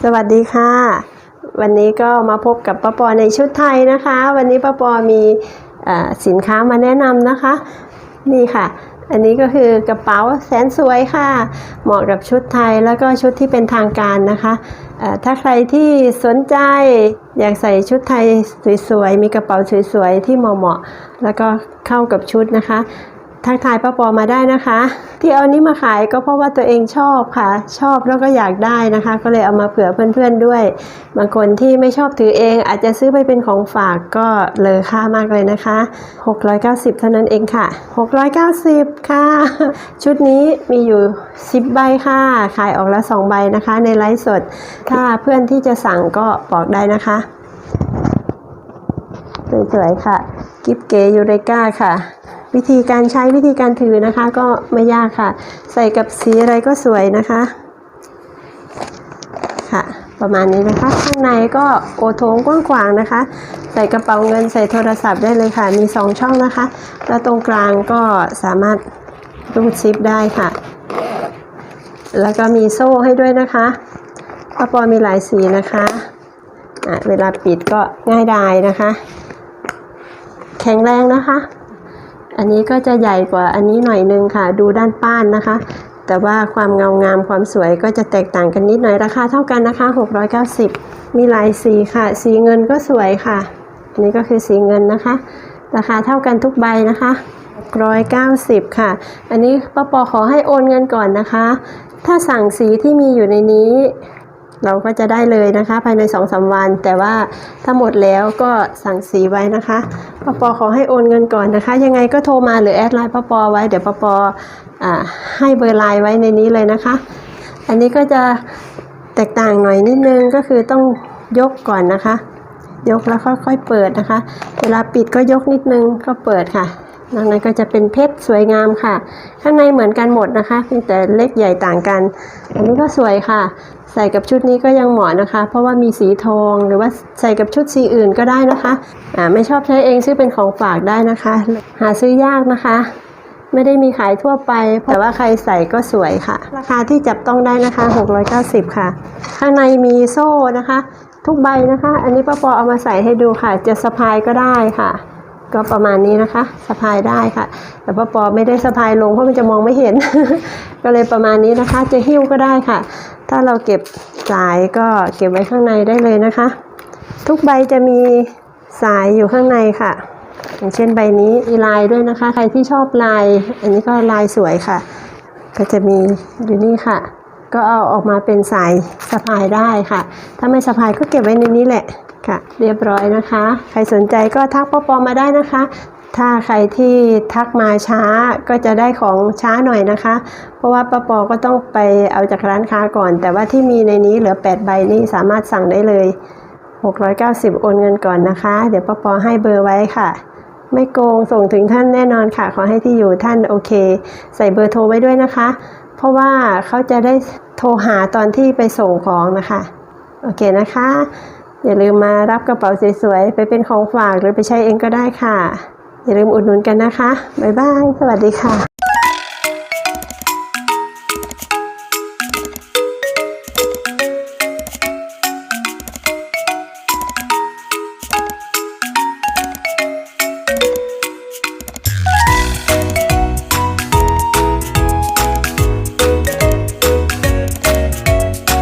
สวัสดีค่ะ วันนี้ก็มาพบกับป้าปอในชุดไทยนะคะ วันนี้ป้าปอมีเอ่อสินค้ามาแนะนำนะคะ นี่ค่ะ อันนี้ก็คือกระเป๋าแสนสวยค่ะ เหมาะกับชุดไทยแล้วก็ชุดที่เป็นทางการนะคะถ้าใครที่สนใจอยากใส่ชุดไทยสวยๆ มีกระเป๋าสวยๆ ที่เหมาะๆ แล้วก็เข้ากับชุดนะคะ ทักทายป้าปอมาได้นะคะ ที่เอานี้มาขายก็เพราะว่าตัวเองชอบค่ะ ชอบแล้วก็อยากได้นะคะ ก็เลยเอามาเผื่อเพื่อนๆด้วยบางคนที่ไม่ชอบถือเอง อาจจะซื้อไปเป็นของฝากก็เลอค่ามากเลยนะคะ 690 เท่านั้นเองค่ะ 690 ค่ะ ชุดนี้มีอยู่ 10 ใบค่ะ ขายออกละ 2 ใบนะคะ ในไลฟ์สดถ้าเพื่อนที่จะสั่งก็บอกได้นะคะสวยๆค่ะ กิฟเกยูเรกาค่ะ วิธีการใช้วิธีการถือนะคะ ก็ไม่ยากค่ะ ใส่กับสีอะไรก็สวยนะคะ ค่ะ ประมาณนี้นะคะ ข้างในก็โอโถงกว้างๆนะคะ ใส่กระเป๋าเงินใส่โทรศัพท์ได้เลยค่ะ มีสองช่องนะคะ แล้วตรงกลางก็สามารถรูดซิปได้ค่ะ แล้วก็มีโซ่ให้ด้วยนะคะป้าปอมีหลายสีนะคะอะเวลาปิดก็ง่ายดายนะคะ แข็งแรงนะคะ อันนี้ก็จะใหญ่กว่าอันนี้หน่อยนึงค่ะ ดูด้านป้านนะคะ แต่ว่าความเงางามความสวยก็จะแตกต่างกันนิดหน่อยราคาเท่ากันนะคะ 690 มีหลายสีค่ะ สีเงินก็สวยค่ะ อันนี้ก็คือสีเงินนะคะ ราคาเท่ากันทุกใบนะคะ190 ค่ะ อันนี้ป้าปอขอให้โอนเงินก่อนนะคะ ถ้าสั่งสีที่มีอยู่ในนี้ เราก็จะได้เลยนะคะ ภายใน2อสาวัน แต่ว่าถ้าหมดแล้วก็สั่งสีไว้นะคะป้าปอขอให้โอนเงินก่อนนะคะ ยังไงก็โทรมาหรือแอดไลน์ป้าปอไว้เดี๋ยวป้าปออให้เบอร์ไลน์ไว้ในนี้เลยนะคะ อันนี้ก็จะแตกต่างหน่อยนิดนึงก็คือต้องยกก่อนนะคะ ยกแล้วค่อยๆเปิดนะคะ เวลาปิดก็ยกนิดนึงก็เปิดค่ะ นอกนั้นก็จะเป็นเพชรสวยงามค่ะ ข้างในเหมือนกันหมดนะคะเพียงแต่เล็กใหญ่ต่างกัน อันนี้ก็สวยค่ะ ใส่กับชุดนี้ก็ยังเหมาะนะคะ เพราะว่ามีสีทองหรือว่าใส่กับชุดสีอื่นก็ได้นะคะอ่าไม่ชอบใช้เองซื้อเป็นของฝากได้นะคะ หาซื้อยากนะคะ ไม่ได้มีขายทั่วไปแต่ว่าใครใส่ก็สวยค่ะ ราคาที่จับต้องได้นะคะ 690 ค่ะ ข้างในมีโซ่นะคะ ทุกใบนะคะ อันนี้ป้าปอเอามาใส่ให้ดูค่ะ จะสะพายก็ได้ค่ะ ก็ประมาณนี้นะคะสะพายได้ค่ะ แต่ป้าปอไม่ได้สะพายลงเพราะมันจะมองไม่เห็น ก็เลยประมาณนี้นะคะ จะหิ้วก็ได้ค่ะ ถ้าเราเก็บสายก็เก็บไว้ข้างในได้เลยนะคะ ทุกใบจะมีสายอยู่ข้างในค่ะ อย่างเช่นใบนี้มีลายด้วยนะคะ ใครที่ชอบลาย อันนี้ก็ลายสวยค่ะ ก็จะมีอยู่นี่ค่ะ ก็เอาออกมาเป็นสายสะพายได้ค่ะ ถ้าไม่สะพายก็เก็บไว้ในนี้แหละค่ะ เรียบร้อยนะคะ ใครสนใจก็ทักป้าปอมาได้นะคะ ถ้าใครที่ทักมาช้าก็จะได้ของช้าหน่อยนะคะ เพราะว่าป้าปอก็ต้องไปเอาจากร้านค้าก่อน แต่ว่าที่มีในนี้เหลือ 8 ใบนี่สามารถสั่งได้เลย 690 โอนเงินก่อนนะคะ เดี๋ยวป้าปอให้เบอร์ไว้ค่ะไม่โกงส่งถึงท่านแน่นอนค่ะ ขอให้ที่อยู่ท่านโอเค ใส่เบอร์โทรไว้ด้วยนะคะ ราะว่าเขาจะได้โทรหาตอนที่ไปส่งของนะคะ โอเคนะคะ อย่าลืมมารับกระเป๋าสวยๆ ไปเป็นของฝากหรือไปใช้เองก็ได้ค่ะ อย่าลืมอุดหนุนกันนะคะ บ๊ายบาย สวัสดีค่ะ